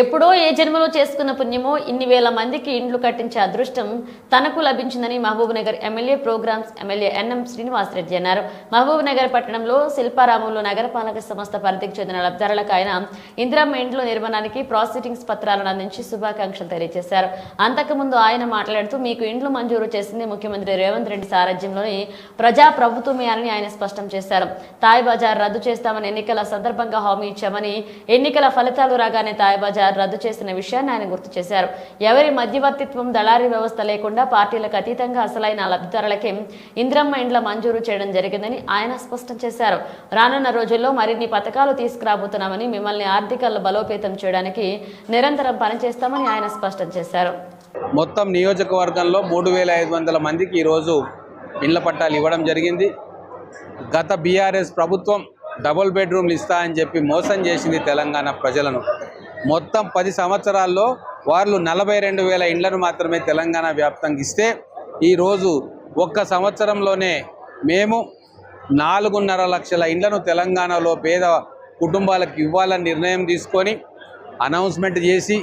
ఎప్పుడో ఏ జన్మలో చేసుకున్న పుణ్యమో ఇన్ని వేల మందికి ఇండ్లు కట్టించే అదృష్టం తనకు లభించిందని Mahabub Nagar MLA programs MLA N M Srinivasa Reddy అన్నారు. మహబూబ్ నగర్ పట్టణంలో శిల్పారామంలో నగరపాలక సంస్థ పరిధికి చెందిన లబ్ధారులకు ఆయన ఇందిరమ్మ ఇండ్ల నిర్మాణానికి ప్రాసిటింగ్స్ పత్రాలను అందించి శుభాకాంక్షలు తెలియజేశారు. అంతకుముందు ఆయన మాట్లాడుతూ మీకు ఇండ్లు మంజూరు చేసింది ముఖ్యమంత్రి రేవంత్ రెడ్డి సారథ్యంలోని ప్రజా ప్రభుత్వమే అని ఆయన స్పష్టం చేశారు. తాయ్ బజార్ రద్దు చేస్తామని ఎన్నికల సందర్భంగా హామీ ఇచ్చామని ఎన్నికల ఫలితాలు రాగానే తాయ్ బజార్ రద్దు చేసిన విషయాన్ని ఆయన గుర్తు చేశారు. ఎవరి మధ్యవర్తిత్వం దళారీ వ్యవస్థ లేకుండా పార్టీలకు అతీతంగా అసలైన లబ్ధిదారులకే ఇంద్రమ్మ ఇండ్ల మంజూరు చేయడం జరిగిందని ఆయన స్పష్టం చేశారు. రానున్న రోజుల్లో మరిన్ని పథకాలు తీసుకురాబోతున్నామని మిమ్మల్ని ఆర్థిక బలోపేతం చేయడానికి నిరంతరం పనిచేస్తామని ఆయన స్పష్టం చేశారు. మొత్తం నియోజకవర్గంలో మూడు వేల ఐదు వందల మందికి ఈరోజు ఇండ్ల పట్టాలు ఇవ్వడం జరిగింది. గత బీఆర్ఎస్ ప్రభుత్వం డబుల్ బెడ్రూమ్లు ఇస్తా అని చెప్పి మోసం చేసింది తెలంగాణ ప్రజలను. మొత్తం పది సంవత్సరాల్లో వాళ్ళు నలభై రెండు వేల ఇండ్లను మాత్రమే తెలంగాణ వ్యాప్తంగా ఇస్తే ఈరోజు ఒక్క సంవత్సరంలోనే మేము నాలుగున్నర లక్షల ఇండ్లను తెలంగాణలో పేద కుటుంబాలకు ఇవ్వాలని నిర్ణయం తీసుకొని అనౌన్స్మెంట్ చేసి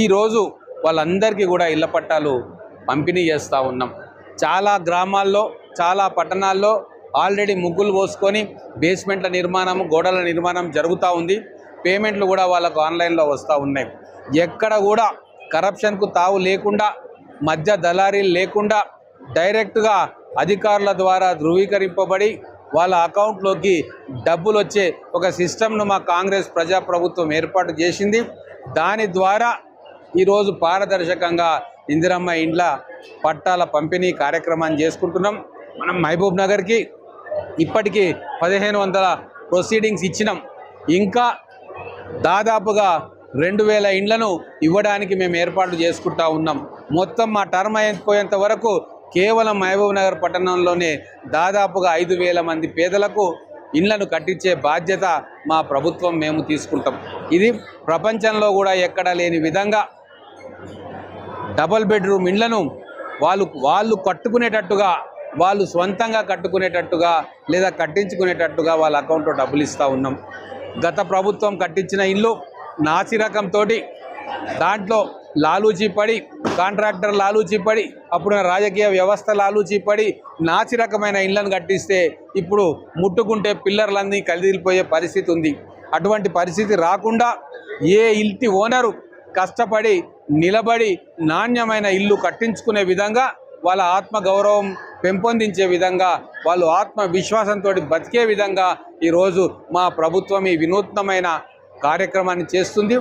ఈరోజు వాళ్ళందరికీ కూడా ఇళ్ళ పట్టాలు పంపిణీ చేస్తూ ఉన్నాం. చాలా గ్రామాల్లో చాలా పట్టణాల్లో ఆల్రెడీ ముగ్గులు పోసుకొని బేస్మెంట్ల నిర్మాణం గోడల నిర్మాణం జరుగుతూ ఉంది. పేమెంట్లు కూడా వాళ్ళకు ఆన్లైన్లో వస్తూ ఉన్నాయి. ఎక్కడ కూడా కరప్షన్కు తావు లేకుండా మధ్య దళారీలు లేకుండా డైరెక్ట్గా అధికారుల ద్వారా ధృవీకరింపబడి వాళ్ళ అకౌంట్లోకి డబ్బులు వచ్చే ఒక సిస్టమ్ను మా కాంగ్రెస్ ప్రజాప్రభుత్వం ఏర్పాటు చేసింది. దాని ద్వారా ఈరోజు పారదర్శకంగా ఇందిరమ్మ ఇండ్ల పట్టాల పంపిణీ కార్యక్రమాన్ని చేసుకుంటున్నాం. మనం మహబూబ్ నగర్కి ఇప్పటికీ పదిహేను వందల ప్రొసీడింగ్స్ ఇచ్చినాం. ఇంకా దాదాపుగా రెండు వేల ఇండ్లను ఇవ్వడానికి మేము ఏర్పాట్లు చేసుకుంటా ఉన్నాం. మొత్తం మా టర్మ్ అయిపోయేంత వరకు కేవలం మహబూబ్ నగర్ పట్టణంలోనే దాదాపుగా ఐదు వేల మంది పేదలకు ఇండ్లను కట్టించే బాధ్యత మా ప్రభుత్వం మేము తీసుకుంటాం. ఇది ప్రపంచంలో కూడా ఎక్కడా లేని విధంగా డబల్ బెడ్రూమ్ ఇండ్లను వాళ్ళు వాళ్ళు కట్టుకునేటట్టుగా వాళ్ళు సొంతంగా కట్టుకునేటట్టుగా లేదా కట్టించుకునేటట్టుగా వాళ్ళ అకౌంట్లో డబ్బులు ఇస్తూ ఉన్నాం. గత ప్రభుత్వం కట్టించిన ఇల్లు నాసిరకంతో దాంట్లో లాలూచీ పడి కాంట్రాక్టర్ లాలూచీ పడి అప్పుడు రాజకీయ వ్యవస్థ లాలూచీ పడి నాసి రకమైన ఇళ్ళను కట్టిస్తే ఇప్పుడు ముట్టుకుంటే పిల్లర్లన్నీ కలిదిలిపోయే పరిస్థితి ఉంది. అటువంటి పరిస్థితి రాకుండా ఏ ఇంటి ఓనరు కష్టపడి నిలబడి నాణ్యమైన ఇల్లు కట్టించుకునే విధంగా వాళ్ళ ఆత్మ గౌరవం పెంపొందించే విధంగా వాళ్ళు ఆత్మవిశ్వాసంతో బతికే విధంగా ఈరోజు మా ప్రభుత్వం ఈ వినూత్నమైన కార్యక్రమాన్ని చేస్తుంది.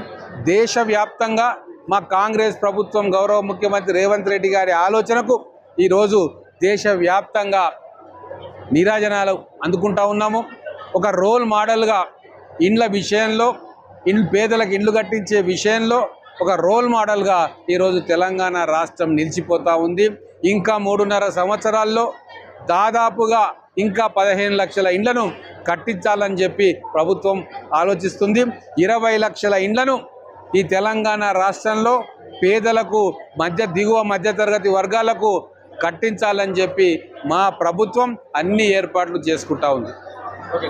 దేశవ్యాప్తంగా మా కాంగ్రెస్ ప్రభుత్వం గౌరవ ముఖ్యమంత్రి రేవంత్ రెడ్డి గారి ఆలోచనకు ఈరోజు దేశవ్యాప్తంగా నీరాజనాలు అందుకుంటా ఉన్నాము. ఒక రోల్ మోడల్గా ఇండ్ల విషయంలో ఇన్ పేదలకు ఇండ్లు కట్టించే విషయంలో ఒక రోల్ మోడల్గా ఈరోజు తెలంగాణ రాష్ట్రం నిలిచిపోతూ ఉంది. ఇంకా మూడున్నర సంవత్సరాల్లో దాదాపుగా ఇంకా పదిహేను లక్షల ఇండ్లను కట్టించాలని చెప్పి ప్రభుత్వం ఆలోచిస్తుంది. ఇరవై లక్షల ఇండ్లను ఈ తెలంగాణ రాష్ట్రంలో పేదలకు మధ్య దిగువ మధ్యతరగతి వర్గాలకు కట్టించాలని చెప్పి మా ప్రభుత్వం అన్ని ఏర్పాట్లు చేసుకుంటా ఉంది. ఓకే